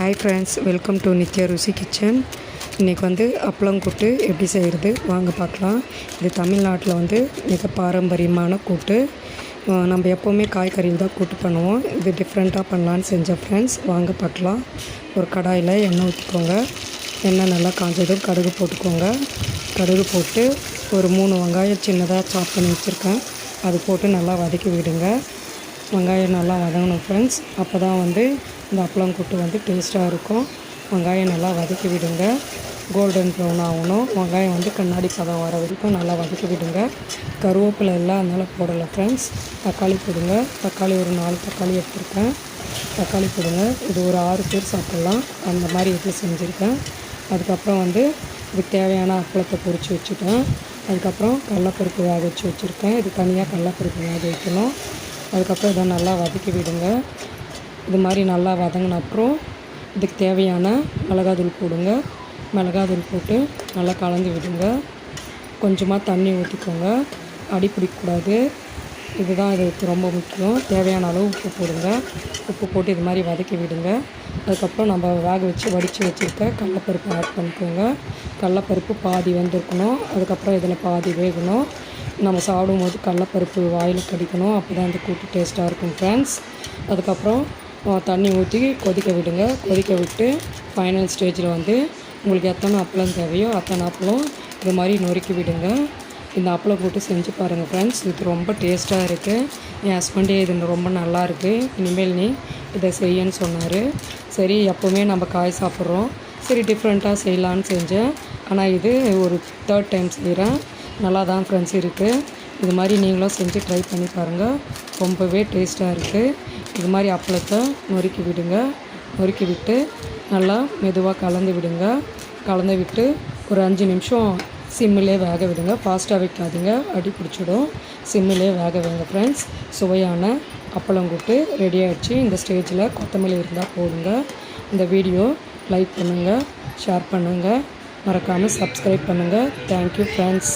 Hi friends welcome to Nithya Ruchi kitchen இன்றைக்கி வந்து அப்பளம் கூட்டு எப்படி செய்கிறது வாங்க பார்க்கலாம். இது தமிழ்நாட்டில் வந்து மிக பாரம்பரியமான கூட்டு. நம்ம எப்போவுமே காய்கறியில் தான் கூட்டு பண்ணுவோம். இது டிஃப்ரெண்ட்டாக பண்ணலான்னு செஞ்சேன் ஃப்ரெண்ட்ஸ் வாங்க பார்க்கலாம். ஒரு கடாயில் எண்ணெய் ஊற்றிக்கோங்க எண்ணெய் நல்லா காஞ்சதும் கடுகு போட்டுக்கோங்க. கடுகு போட்டு ஒரு மூணு வெங்காயம் சின்னதாக சாப் பண்ணி வச்சுருக்கேன். அது போட்டு நல்லா வதக்கி விடுங்க. வெங்காயம் நல்லா வதங்கணும் ஃப்ரெண்ட்ஸ் அப்போ தான் வந்து இந்த அப்பளம் கூட்டு வந்து டேஸ்ட்டாக இருக்கும். வெங்காயம் நல்லா வதக்கி விடுங்க. கோல்டன் ப்ரௌன் ஆகணும். வெங்காயம் வந்து கண்ணாடி பதம் வர வரைக்கும் நல்லா வதக்கி விடுங்க. கருவேப்பிலை எல்லாம் அதனால் போடலை ஃப்ரெண்ட்ஸ் தக்காளி போடுங்க. தக்காளி ஒரு நாலு தக்காளி எடுத்திருக்கேன். தக்காளி போடுங்க. இது ஒரு ஆறு பேர் சாப்பிட்லாம். அந்த மாதிரி இதில் செஞ்சுருக்கேன். அதுக்கப்புறம் வந்து இதுக்கு தேவையான அப்பளத்தை பொறிச்சு வச்சுட்டேன். அதுக்கப்புறம் கடலப்பருப்பு வேக வச்சு வச்சுருக்கேன். இது தனியாக கடலப்பருப்பு வேக வைக்கணும். அதுக்கப்புறம் இதை நல்லா வதக்கி விடுங்க. இது மாதிரி நல்லா வதங்கின அப்புறம் இதுக்கு தேவையான மிளகாத்தூள் போடுங்க. மிளகாத்தூள் போட்டு நல்லா கலந்து விடுங்க. கொஞ்சமாக தண்ணி ஊற்றிக்கோங்க அடி பிடிக்கக்கூடாது. இதுதான் இதுக்கு ரொம்ப முக்கியம். தேவையான அளவு உப்பு போடுங்க. உப்பு போட்டு இது மாதிரி வதக்கி விடுங்க. அதுக்கப்புறம் நம்ம வேக வச்சு வடித்து வச்சுருக்க கடலப்பருப்பு ஆட் பண்ணிக்கோங்க. கடலப்பருப்பு பாதி வந்திருக்கணும். அதுக்கப்புறம் இதில் பாதி வேகணும். நம்ம சாப்பிடும்போது கடலப்பருப்பு வாயில் கடிக்கணும் அப்போ தான் இந்த கூட்டு டேஸ்ட்டாக இருக்கும் ஃப்ரெண்ட்ஸ் அதுக்கப்புறம் தண்ணி ஊற்றி கொதிக்க விடுங்க. கொதிக்க விட்டு ஃபைனல் ஸ்டேஜில் வந்து உங்களுக்கு எத்தனை அப்பளம் தேவையோ அத்தனை அப்பளம் இது மாதிரி நொறுக்கி விடுங்க. இந்த அப்பளம் போட்டு செஞ்சு பாருங்கள் ஃப்ரெண்ட்ஸ் இது ரொம்ப டேஸ்ட்டாக இருக்குது என் ஹஸ்பண்டே இது ரொம்ப நல்லா இருக்குது இனிமேல் நீ இதை செய்யன்னு சொன்னார். சரி எப்போவுமே நம்ம காய் சாப்பிட்றோம். சரி டிஃப்ரெண்ட்டாக செய்யலான்னு செஞ்சேன். ஆனால் இது ஒரு தேர்ட் டைம் செய்கிறேன் நல்லா தான் ஃப்ரெண்ட்ஸ் இருக்குது இது மாதிரி நீங்களும் செஞ்சு ட்ரை பண்ணி பாருங்கள் ரொம்பவே டேஸ்ட்டாக இருக்குது இது மாதிரி அப்பளத்தை நொறுக்கி விடுங்க. நொறுக்கி விட்டு நல்லா மெதுவாக கலந்து விடுங்க. கலந்து விட்டு ஒரு அஞ்சு நிமிஷம் சிம்மிலே வேக விடுங்க. ஃபாஸ்ட்டாக வைக்காதீங்க. அடி பிடிச்சிடும். சிம்மிலே வேக வைங்க ஃப்ரெண்ட்ஸ் சுவையான அப்பளங்கூட்டு ரெடி ஆகிடுச்சு இந்த ஸ்டேஜில் கொத்தமல்லி இருந்தால் போடுங்க. இந்த வீடியோ லைக் பண்ணுங்கள் ஷேர் பண்ணுங்கள் மறக்காமல் சப்ஸ்கிரைப் பண்ணுங்கள் தேங்க்யூ ஃப்ரெண்ட்ஸ்